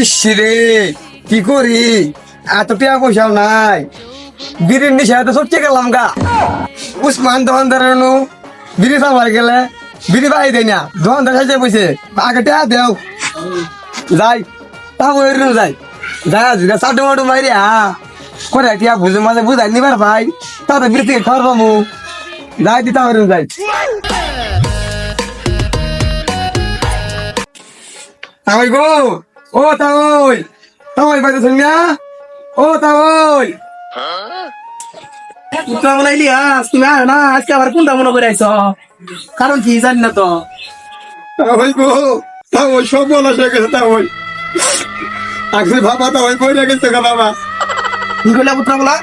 ইস রে, কি করি? এত টাকা পয়সাও নাই। বিড়ির নিশা তো সত্যি গেলাম গা। উসমান দোকানদার বিড়ি সামার গেলে বিড়ি বাই দেয় না, দোকানদার সাইতে বসে আগে টাকা দেও। যাই তা ওই যাই। যা যা সাডু মাডু মারি হা করে টিয়া বুঝে মাঝে বুঝাই নিবার ভাই, তাতে বিড়ি থেকে পাবো যাই দিতা ওই যাই। তাওই গো ও তাওই তাওই বাইতে সঙ্গা ও তাওই উত্তরা বলে ইলিয়াস তুমি আয় না আজকে আবার কোনটা মনে করে আইছ? কারণ কি জানি না তো। তাওই গো তাওই সব বলা হয়ে গেছে তাওই আগে বাবা তাওই কই রেখে গেছে গা বাবা। কি কইলা পুত্রা বলা?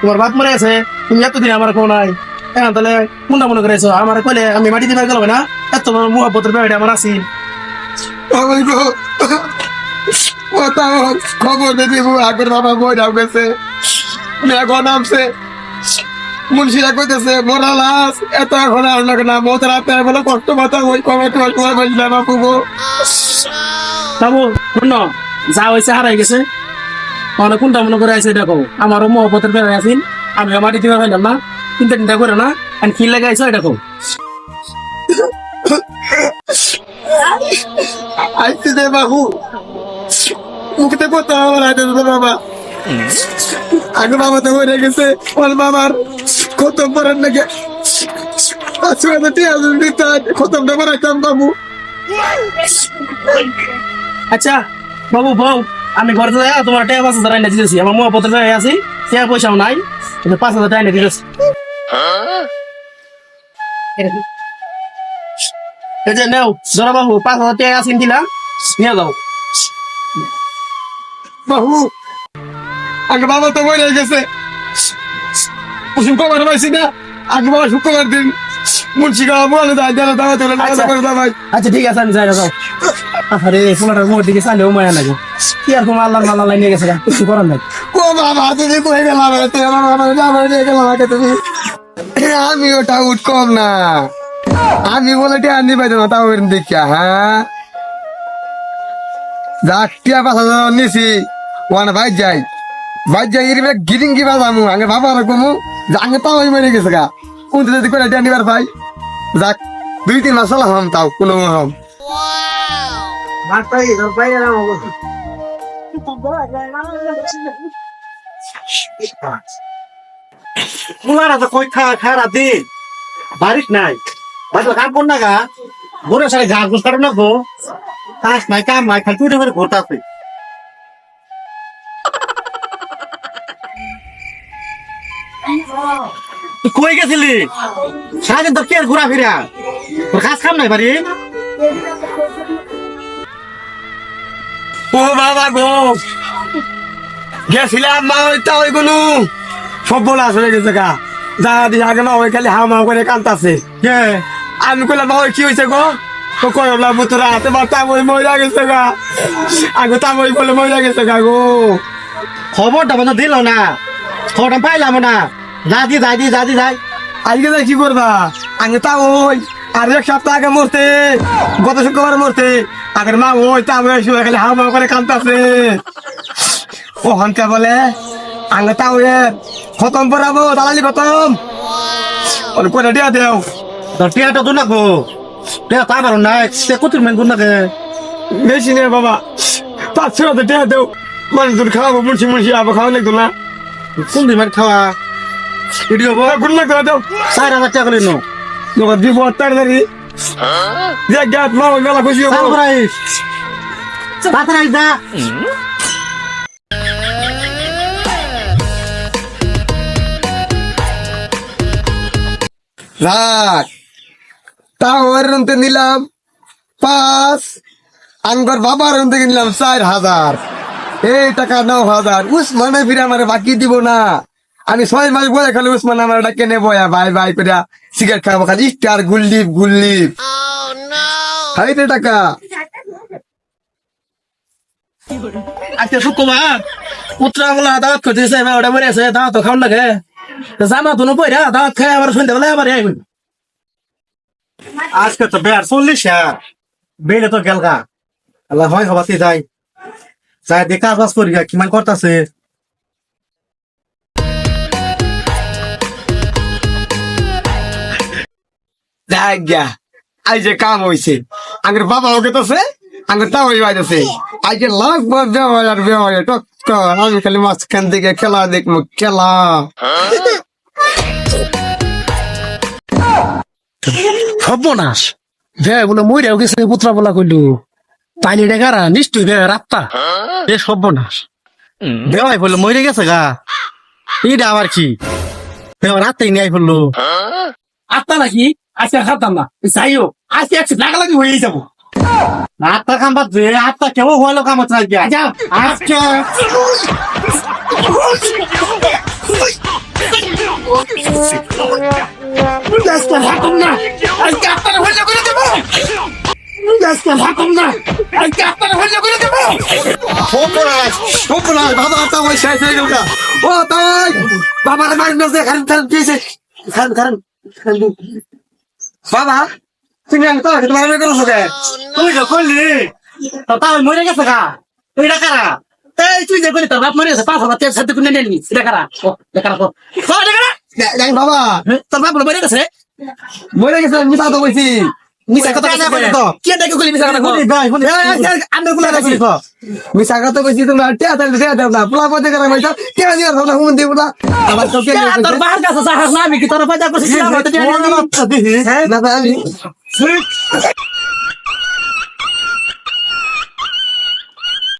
তোমার বাপ মরে আছে তুমি এতদিন আমার কোন নাই। এখন তাহলে কোনটা মনে করে আইছ? আমার কইলে আমি মাটি দিবার গেল না? এত মুহাব্বতের ব্যাপারে আমার আছি তাওই গো। ও তাওই খবর দে দিব আগের বাবা বই রাও গেছে। মেঘ নামছে। মুন্সিরা কইতেছে মোরা লাশ এত এখন আর লাগে না মত রাতে বলে কষ্ট মাথা ওই কবে তোমার তোমার বললাম বাপু গো। তাবো শুন যা হয়েছে হারাই গেছে। মানে কোনটা মনে করে আইছে দেখো আমারও মহব্বতের ব্যাপারে আছেন আমি মাটি দিবার পাইলাম না চিন্তা চিন্তা করে না আর কি লাগে এটা কও আইতে দে বাবু। মুখতে কথা আমার আইতে দে বাবা আগে বাবা তো হয়ে গেছে ওর বাবার খতম করার নাকি। আচ্ছা তো টিয়া জলদি তাই খতমটা করাইতাম বাবু। আচ্ছা বাবু বউ আমি ঘরে যাই তোমার টাকা পাঁচ হাজার আইনা দিতেছি। আমার মহব্বতের ব্যাপারে আছি টাকা পয়সাও নাই পাঁচ হাজার টাকা দিতেছি। এই যে নেও জরা বাবু পাঁচ হাজার টাকা আসিন দিলাম। নিয়ে যাও। বাবু আগে বাবা তো হয়ে গেছে। শুক্রবার পাইছি না আগে বাবা শুক্রবার দিন। মুন্সিগা বলে দাই দেন দাওয়া তোলে আচ্ছা। আচ্ছা ঠিক আছে আমি যাই যাও আরে পোলাটার মোট দিকে চালেও মায়া লাগে কি আর তোমার আল্লাহ আল্লাহ নিয়ে গেছে কিছু করার নাই। ও বাবা তুমি কই গেলাম তুই আমার বাবা যাবার গেলাম আগে তুমি? আমি ওটা উঠ কম না। আমি বলে টিয়া আনি পাইতো না, তাও দেখিয়া হ্যাঁ? যাক, টিয়া পাঁচ হাজার নিছি, ওয়ান ভাই যাই। ভাই যাই, এর গিরিং কি বাজামু, আগে বাবা আর কমু আগে তাও মরে গেছে গা। উনতে যদি করে টিয়া নিবার ভাই যাক, দুই তিন মাস হলাম তাও, কোনো হাম। মুলারা তো কই খা খারা দে বারিশ নাই। বাড়ি কাম কর না গা। গোরে সারে ঘাস ঘুষ না গো। কাজ নাই, কাম নাই, খালি উঠে ফেরে ঘোরতাছে তুই কই গেছিলি? সারাদিন তোর কি আর ঘোরা ফিরা তোর কাজ কাম নাই বাড়ি? ও বাবা গো। গেছিলাম মা, ওই তা সব বলা আসলে গেছে যা দিয়ে আগে মা ওই খালি হাও করে কান্তাছে কে? আমি কইলাম ওই কি হয়েছে গো? তো কই বললাম তোরা হাতে মা তামই মরে গেছে গা। আগে তামই বলে মরে গেছে গা গো। খবরটা বন্ধ দিল না। খবরটা পাইলাম না। যা দি যাই দি যা দি যাই। আজকে যাই কি করবা? আগে তা ওই আর এক সপ্তাহ আগে মরতে গত শুক্রবার মরতে আগের মা ওই তামই শুয়ে খালি হাও মাও করে কান্তাছে ও হন্তে বলে আগে তা ওই খতম পড়াবো দালালি খতম। ওর করে দিয়া দেও। টিয়াটা তো না গো টিয়া তা পারো না সে কুতির মেন গুণ নাকি বেশি নেই বাবা পাঁচশো টাকা টেয়া দেও। মানে তোর খাওয়াবো মুন্সি মুন্সি আবার খাওয়া লাগতো না। কোন দিন খাওয়া ভিডিও বল গুণ লাগতো না দেও চার হাজার টাকা করে নো দিব তাড়াতাড়ি। যে গাত মা মেলা খুশি হব। প্রাইস তাড়াতাড়ি যা। রাখ। তা ওর রুমতে নিলাম পাঁচ, আঙ্গর বাবার রুম থেকে নিলাম চার হাজার। এই টাকা নয় হাজার। উসমানে ফিরে আমার বাকি দিব না। আমি ছয় মাস বয়ে খালি উসমান আমার ডাকে নে বয়া ভাই ভাই করে সিগারেট খাব খালি স্টার গুল্লিপ গুল্লিপ। হাই রে টাকা। আচ্ছা শুক্রবার। পুত্রা বলা দাওয়াত করতেছে মা ওটা মরে আছে দাওয়াত তো খাওয়ান লাগে জামা তো নপইরা দাওয়াত খাই আবার বলে আবার আজকে তো বেয়ার চল্লিশ হ্যাঁ বেলে তো গেলগা আল্লাহ হয় হবাতে যাই। যাই গা, কিমান করতাছে। গা আই যে কাম হইছে। আগের বাবা ওকে তোছে আগের তা হই বাইতেছে আজকে লাগবে বেওয়ার আর বেওয়ার টক টক আমি খালি মাঝখান থেকে খেলা দেখব খেলা। সর্বনাশ। বে বলে মইরাও গেছে পুত্রা বলা কইলু। তাইলে ডেকারা নিশ্চয় বে রাত্তা। এ সর্বনাশ। বেওয়াই বলল মরে গেছে গা। এইটা আবার কি? রাতেই নিয়ে ফেলল। আত্মা নাকি? আজকে খাতাম না। যাইও আজকে একশো লাগালাগি হয়ে যাব। আটটা কাম বাদ দে, আটটা কেউ হলো কাম হচ্ছে না আজকে আজকে না আজকে করে দেবো। আজকে হাতাম না আজকে করে দেবো। সর্বনাশ সর্বনাশ বাবা শেষ ও তাই, বাবার মারি না খান খান দিয়েছে। বাবা তুমি আমি তো তোমার করছ কে তুই তো করলি তো তাও মরে গেছে গা। এইটা কারা? এই তুই যে করি তোর বাপ মরে গেছে পাঁচ হাজার তেল সাথে কিনে নিয়ে নিস। দেখারা ও দেখারা ও দেখারা দেখ বাবা তোর বাপ মরে গেছে? মরে গেছে মিশা তো বলছি। মিছা কথা কেন কইছে কইতো? কে দেখে কইলি মিছা কথা শুনি ভাই শুনি আন্ডার কুলা কইলি তো। মিশা কথা বলছি তুমি টিয়া তাহলে টিয়া দেব না। পোলা পথে করে মাইছা টিয়া দিয়ে না হুন দিব না। আবার তো কে তোর বাহার কাছে সাহার না আমি কি তোর এই, তো এই, না। না আমি ঠিক।